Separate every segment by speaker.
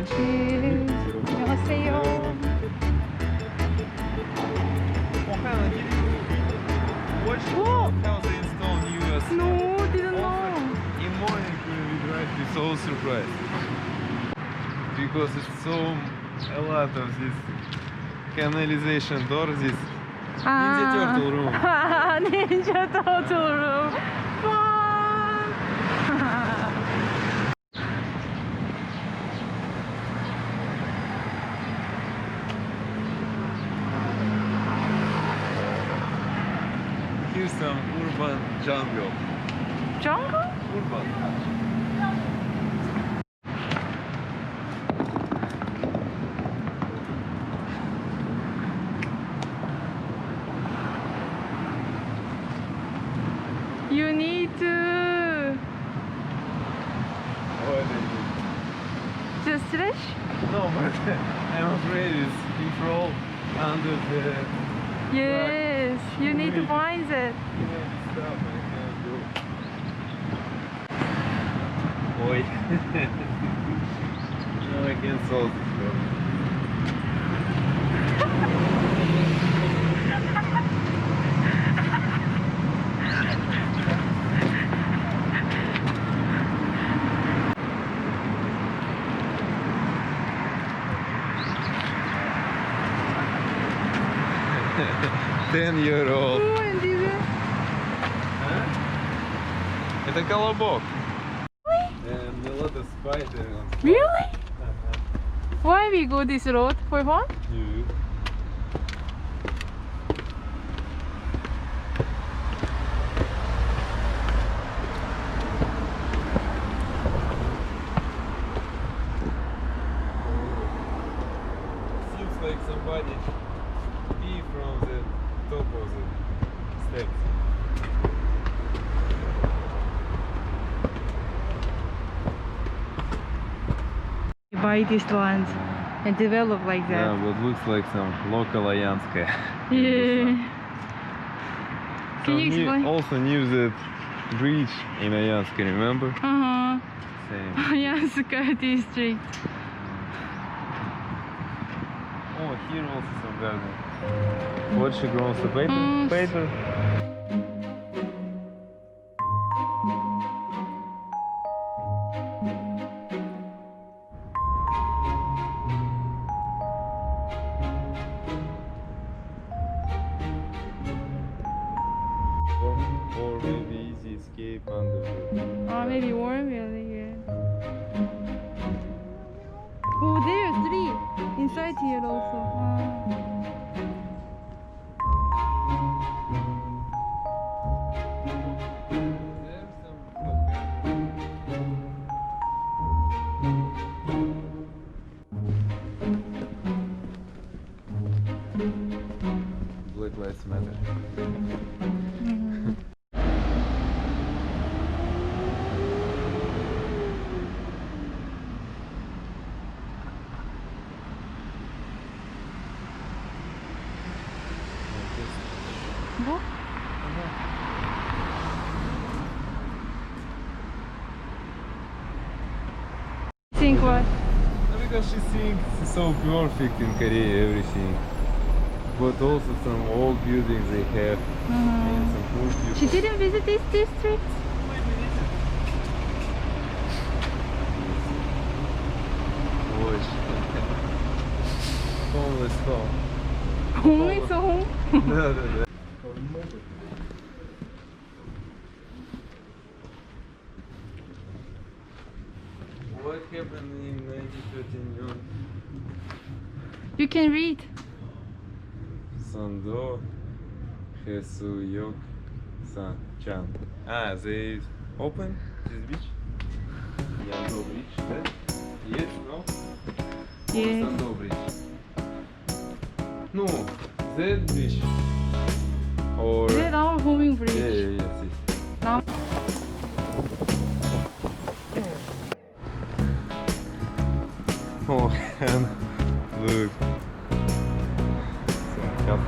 Speaker 1: 네. 안녕하세요.
Speaker 2: What kind of What
Speaker 1: Whoa.
Speaker 2: house they installed new uh,
Speaker 1: No, didn't know.
Speaker 2: In morning when we drive, we so surprised because it's so a lot of this canalization door. This Ninja Turtle room.
Speaker 1: Ninja Turtle
Speaker 2: some urban jungle.
Speaker 1: Jungle?
Speaker 2: Urban.
Speaker 1: You need to
Speaker 2: What is
Speaker 1: just stretch.
Speaker 2: No, but I'm afraid it's control under the
Speaker 1: Yes, you need to find it.
Speaker 2: Oi. no, I can't solve this problem. Ten year old.
Speaker 1: Oh, is-
Speaker 2: Это колобок. And a lot of spider.
Speaker 1: Really? Why we go this road for fun?
Speaker 2: Seems like somebody pee from the top of the steps.
Speaker 1: Buy this land and develop like that.
Speaker 2: Yeah, but looks like some local Ayanskaya.
Speaker 1: Yeah. Can you explain?
Speaker 2: Also knew that bridge in Ayansk, remember?
Speaker 1: Uh-huh.
Speaker 2: Same.
Speaker 1: huh. Yansuka district.
Speaker 2: Oh, here also some garden. What she grows the paper?
Speaker 1: Mm.
Speaker 2: Paper. Or, or maybe easy escape under the
Speaker 1: Oh, maybe warm really inside here also. Ah.
Speaker 2: Black Lives Matter.
Speaker 1: Mhm. 뭐? Think what?
Speaker 2: Because she thinks it's so perfect in Korea, everything. But also some old buildings they have uh-huh. poor.
Speaker 1: She didn't visit this district?
Speaker 2: Homeless home.
Speaker 1: So home? You can read.
Speaker 2: Sando Hesuyok San Chan. Ah, they open this beach? Yando beach, that? Yes, no?
Speaker 1: Yes.
Speaker 2: Sando bridge? No, that beach. Or...
Speaker 1: That's our homing bridge.
Speaker 2: Yeah, yeah, yeah.
Speaker 1: Now
Speaker 2: Look. Yep.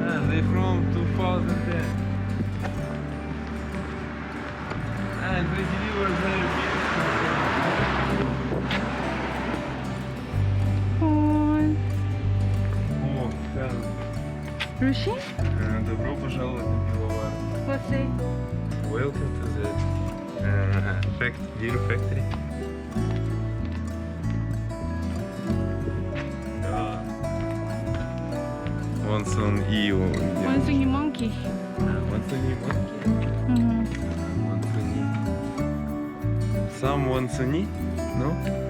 Speaker 2: And they from 2010.
Speaker 1: Гроші?
Speaker 2: Э, добро пожаловать на пивовар.
Speaker 1: Класей.
Speaker 2: Welcome to the uh, fact, beer factory. Да.
Speaker 1: Вон сон и
Speaker 2: его. Вон сон и
Speaker 1: манки.
Speaker 2: Вон сон и манки. Сам вон сони? No?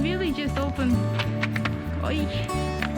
Speaker 1: Really just opened. Oi.